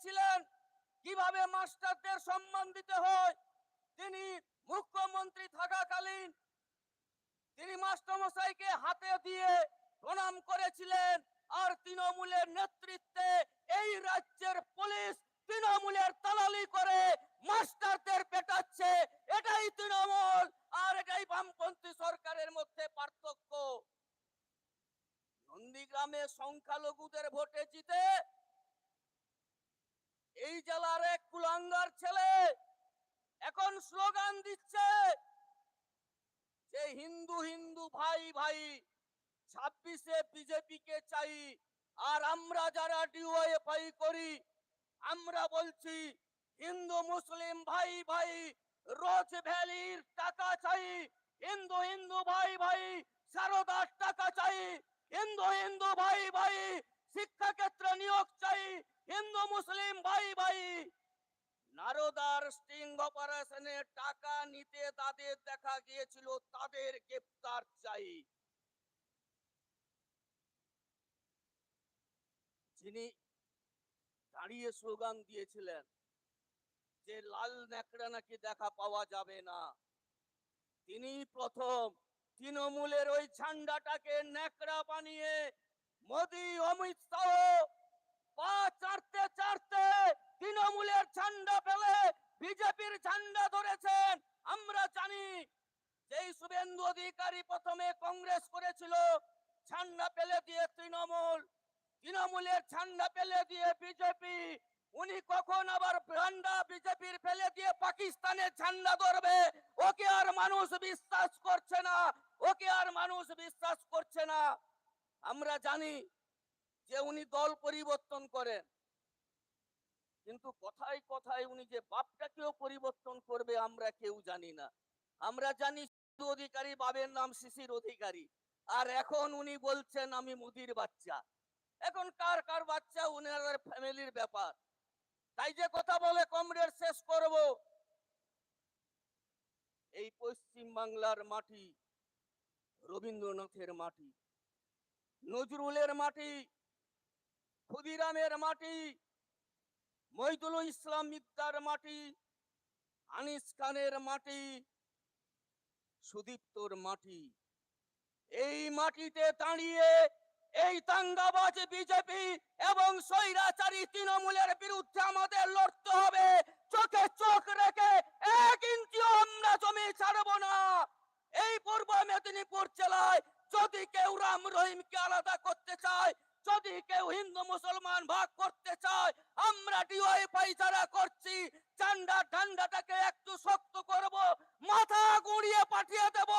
দিয়েছিলেন কীভাবে মাস্টারদের সম্মান দিতে হয়? তিনি মুখ্যমন্ত্রী থাকাকালীন তিনি মাস্টারমশাইকে হাতে দিয়ে প্রণাম করেছিলেন আর তৃণমূলের নেতৃত্বে এই রাজ্যের পুলিশ তৃণমূলের দালালি করে মাস্টারদের পেটাচ্ছে। এটাই তৃণমূল আর এটাই বামপন্থী সরকারের মধ্যে পার্থক্য। নন্দীগ্রামে সংখ্যালঘুদের ভোটে জিতে এই জেলার এক কুলাঙ্গার ছেলে এখন স্লোগান দিচ্ছে যে হিন্দু হিন্দু ভাই ভাই, ছাব্বিশে বিজেপি কে চাই, আর আমরা যারা ডিওএফআই করি, আমরা বলছি হিন্দু মুসলিম ভাই ভাই, রোজ ভ্যালির টাকা চাই, হিন্দু হিন্দু ভাই ভাই, সারদার টাকা চাই, হিন্দু হিন্দু ভাই ভাই শিক্ষা ক্ষেত্রে নিয়োগ চাই হিন্দু মুসলিম, ভাই ভাই। নারদার স্টিং অপারেশনে টাকা নিতে তাদের দেখা গিয়েছিল, তাদের গ্রেপ্তার চাই। যিনি দাঁড়িয়ে স্লোগান দিয়েছিলেন যে, লাল ন্যাকড়া নাকি দেখা পাওয়া যাবে না। তিনি প্রথম তৃণমূলের ওই ঝান্ডাটাকে ন্যাকড়া বানিয়ে মোদি, অমিত শাহ পা চারতে চারতে তৃণমূলের ঝান্ডা ফেলে বিজেপির ঝান্ডা ধরেছেন। আমরা জানি যেই শুভেন্দু অধিকারী প্রথমে কংগ্রেস করেছিল, ঝান্ডা ফেলে দিয়ে তৃণমূল, তৃণমূলের ঝান্ডা ফেলে দিয়ে বিজেপি, উনি কখন আবার ঝান্ডা বিজেপির ফেলে দিয়ে পাকিস্তানের ঝান্ডা ধরবে? ওকে আর মানুষ বিশ্বাস করছে না, ওকে আর মানুষ বিশ্বাস করছে না। আমরা জানি যে উনি দল পরিবর্তন করেন। কিন্তু কথায় কথায় উনি যে বাপটাকেও পরিবর্তন করবে আমরা কেউ জানি না। আমরা জানি অধিকারী বাবের নাম শিশির অধিকারী। আর এখন উনি বলছেন, আমি মুদির বাচ্চা। এখন কার কার বাচ্চা? উনার ফ্যামিলির ব্যাপার। তাই যে কথা বলে কমরেড শেষ করব। এই পশ্চিম বাংলার মাটি, রবীন্দ্রনাথের মাটি, নজরুলের মাটি ক্ষুদিরামের মাটি মহিদুল ইসলাম মিদ্দার মাটি, আনিস খানের মাটি, সুদীপ্তর মাটি। এই মাটিতে দাঁড়িয়ে এই দাঙ্গাবাজ বিজেপি এবং স্বৈরাচারী তৃণমূলের বিরুদ্ধে আমাদের লড়তে হবে। চোখে চোখ রেখে এক ইঞ্চিও আমরা জমি ছাড়বো না। এই পূর্ব মেদিনীপুর জেলায় যদি কেউ রাম রহিমকে আলাদা করতে চায় যদি কেউ হিন্দু মুসলমান ভাগ করতে চায়, আমরা ডিওয়াইফাই যারা করছি। চান্ডা ঠান্ডাটাকে একটু শক্ত করব, মাথা গুঁড়িয়ে পাঠিয়ে দেব।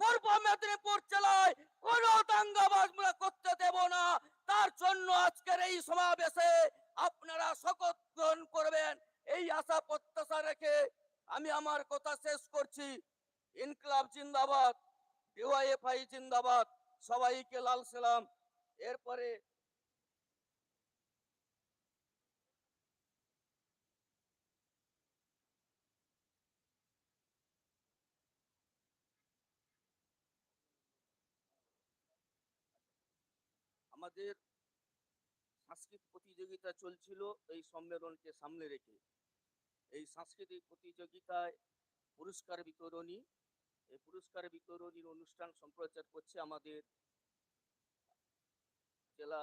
পূর্ব মেদিনীপুর জেলায় কোন দাঙ্গাবাজ করতে দেব না। তার জন্য আজকের এই সমাবেশে আপনারা শপথ গ্রহণ করবেন। এই আশা প্রত্যাশা রেখে আমি আমার কথা শেষ করছি। ইনকলাব জিন্দাবাদ ডিওয়াইএফআই জিন্দাবাদ, সবাইকে লাল সালাম। এরপরে আমাদের সাংস্কৃতিক প্রতিযোগিতা চলছিল এই সম্মেলনকে সামনে রেখে। এই সাংস্কৃতিক প্রতিযোগিতায় পুরস্কার বিতরণী, এই পুরস্কার বিতরণীর অনুষ্ঠান সম্প্রচার করছে আমাদের জেলা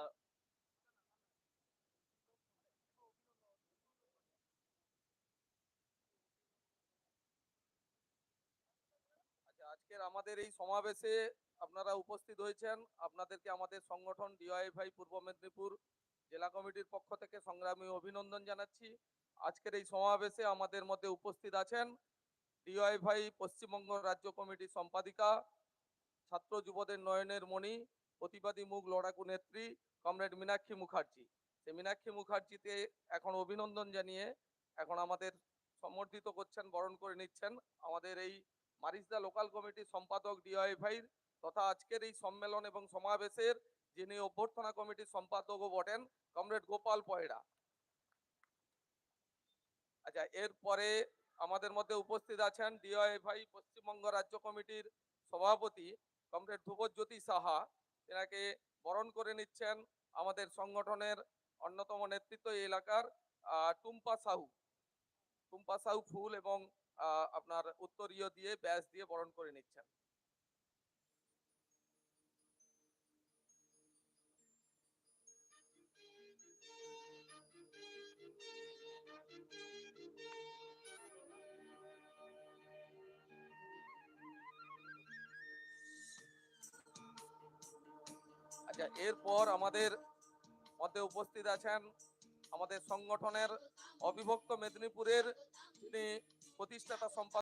আচ্ছা আজকের আমাদের এই সমাবেশে আপনারা উপস্থিত হয়েছেন। আপনাদেরকে আমাদের সংগঠন ডিওয়াইফাই পূর্ব মেদিনীপুর জেলা কমিটির পক্ষ থেকে সংগ্রামী অভিনন্দন জানাচ্ছি। আজকের এই সমাবেশে আমাদের মধ্যে উপস্থিত আছেন ডিওয়াইফাই পশ্চিমবঙ্গ রাজ্য কমিটির সম্পাদিকা, ছাত্র যুবদের নয়নের মণি প্রতিবাদী মুখ লড়াকু নেত্রী কমরেড মীনাক্ষী মুখার্জি। সে মীনাক্ষী মুখার্জিতে এখন অভিনন্দন জানিয়ে এখন আমাদের সমর্থিত করছেন, বরণ করে নিচ্ছেন আমাদের এই মারিসদা লোকাল কমিটির সম্পাদক ডিওয়াইফাইর তথা আজকের এই সম্মেলন এবং সমাবেশের যিনি অভ্যর্থনা কমিটির সম্পাদকও বটেন কমরেড গোপাল পয়রা আচ্ছা এরপরে আমাদের মধ্যে উপস্থিত আছেন ডিওয়াইফাই পশ্চিমবঙ্গ রাজ্য কমিটির সভাপতি কমরেড ধ্রুবজ্যোতি সাহা। এনাকে বরণ করে নিচ্ছেন আমাদের সংগঠনের অন্যতম নেতৃত্ব এই এলাকার টুম্পা সাহু। টুম্পা সাহু ফুল এবং আপনার উত্তরীয় দিয়ে ব্যাস দিয়ে বরণ করে নিচ্ছেন। আচ্ছা এরপর আমাদের মধ্যে উপস্থিত আছেন আমাদের সংগঠনের অবিভক্ত মেদিনীপুরের তিনি প্রতিষ্ঠাতা সম্পাদক